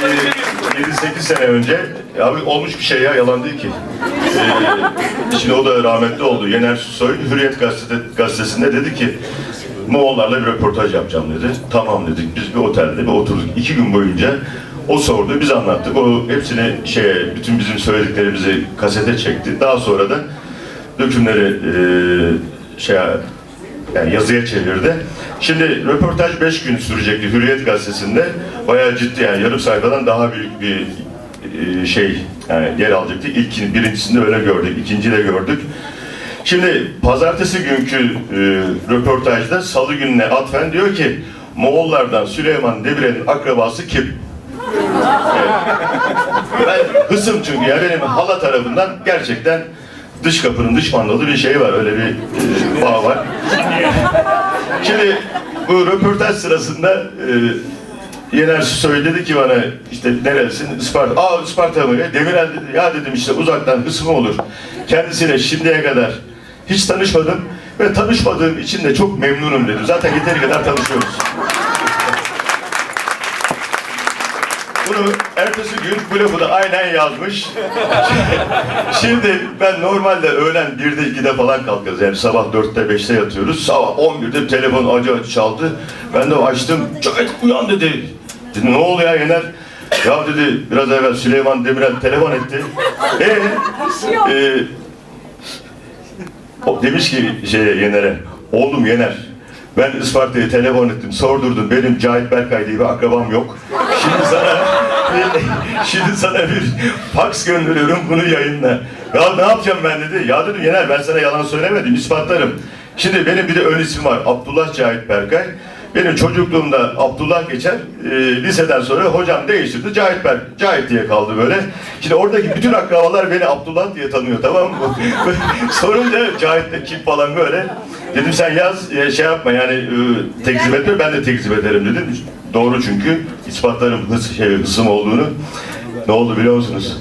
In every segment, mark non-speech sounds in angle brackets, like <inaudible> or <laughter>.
7-8 sene önce abi olmuş bir şey ya yalan değil ki. Ee, şimdi o da rahmetli oldu. Yener Susoy Hürriyet Gazete, gazetesinde dedi ki Moğollarla bir röportaj yapacağım dedi. Tamam dedik. Biz bir otelde bir oturduk. iki gün boyunca o sordu, biz anlattık. O hepsini şey, bütün bizim söylediklerimizi kasete çekti. Daha sonra da dökümleri e, şey yani yazıya çevirdi. Şimdi röportaj 5 gün sürecekti Hürriyet gazetesinde. Bayağı ciddi yani yarım sayfadan daha büyük bir e, şey yani yer alacaktı. İlk birincisinde öyle gördük, ikinci de gördük. Şimdi pazartesi günkü e, röportajda salı gününe atfen diyor ki Moğollardan Süleyman Demirel'in akrabası kim? Ben hısım çünkü ya benim hala tarafından gerçekten dış kapının dış mandalı bir şey var öyle bir e, bağ var. Şimdi bu röportaj sırasında e, Yener söyledi ki bana işte neresin Isparta. Aa Isparta mı? ya? Demirel dedi. Ya dedim işte uzaktan hısım olur. Kendisiyle şimdiye kadar hiç tanışmadım ve tanışmadığım için de çok memnunum dedi. Zaten yeteri kadar tanışıyoruz. Bunu ertesi gün bu lafı da aynen yazmış. Şimdi ben normalde öğlen 1'de 2'de falan kalkarız. Yani sabah 4'te 5'te yatıyoruz. Sabah 11'de telefon acı acı çaldı. Ben de açtım. Cahit uyan dedi. Dedim ne oluyor ya Yener? Ya dedi biraz evvel Süleyman Demirel telefon etti. <laughs> Ee, e, o demiş ki şey Yener'e, oğlum Yener, ben Isparta'ya telefon ettim, sordurdum, benim Cahit Berkay diye bir akrabam yok. Şimdi sana, <laughs> şimdi sana bir fax gönderiyorum, bunu yayınla. Ya ne yapacağım ben dedi. Ya dedim Yener ben sana yalan söylemedim, ispatlarım. Şimdi benim bir de ön ismim var, Abdullah Cahit Berkay. Benim çocukluğumda Abdullah geçer, e, liseden sonra hocam değiştirdi, Cahit Berk, Cahit diye kaldı böyle. Şimdi oradaki bütün akrabalar beni Abdullah diye tanıyor tamam mı? <laughs> Sorunca Cahit de kim falan böyle. Dedim sen yaz, e, şey yapma yani e, tekzip etme, ben de tekzip ederim dedim. Doğru çünkü ispatlarım hıs, şey, hısım olduğunu. Ne oldu biliyor musunuz?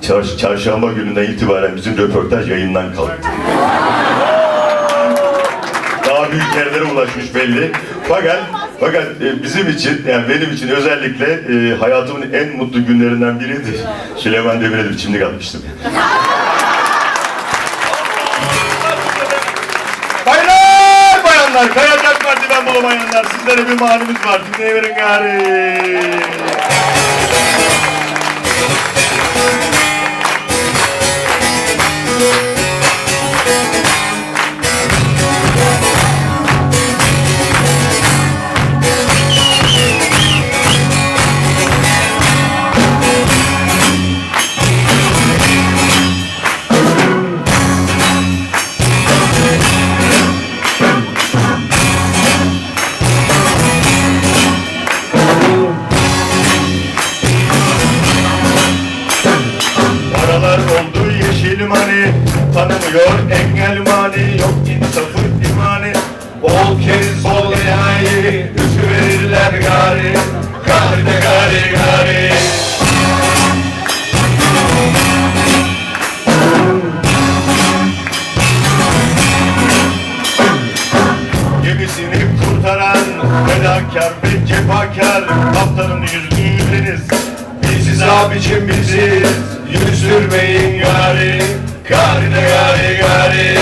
Çar, çarşamba gününden itibaren bizim röportaj yayından kalktı daha büyük yerlere ulaşmış belli. Fakat fakat e, bizim için yani benim için özellikle e, hayatımın en mutlu günlerinden biriydi. Süleyman Demirel'e bir çimdik atmıştım. Bulamayanlar, sizlere bir manimiz var. Dinleyiverin gari. Bol kez bol enayi Üçü verirler gari Gari de gari gari. Gemisini kurtaran fedakar ve cefakar Kaptanın yüzünü deniz. Biziz abicim biziz Yüzdürmeyin gari Gari de gari gari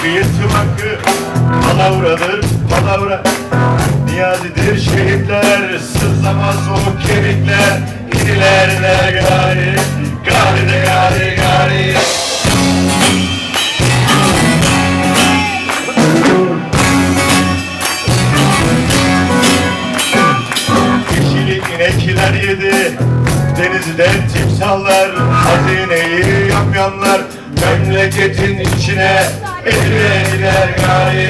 Kul hakkı Palavradır palavra Niyazidir şehitler Sızlamaz o kemikler. İdiler der gari Gari de gari gari. Yeşili inekler yedi Denizi Elde timsallar, hazineyi yamyamlar Memleketin içine eline gider gari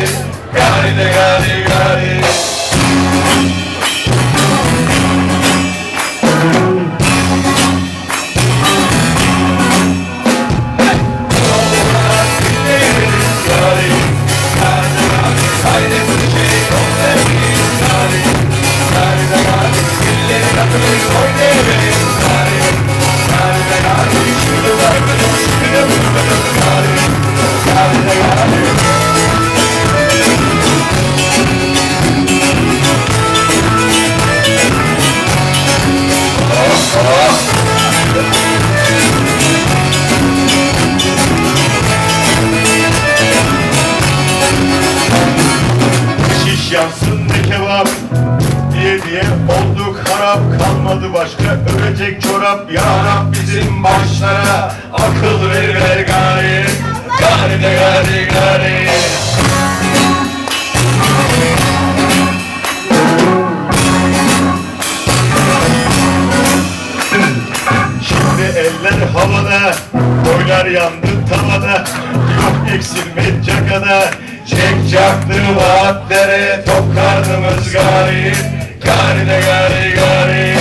Gari de gari gari diye olduk harap kalmadı başka. Örecek çorap ya Rab bizim başlara. Akıl ver ver gari gari de gari gari Şimdi eller havada, boylar yandı tavada. Yok eksilme cakada, çek çaktı vaatlere Tok karnımız gari, gari de gari gari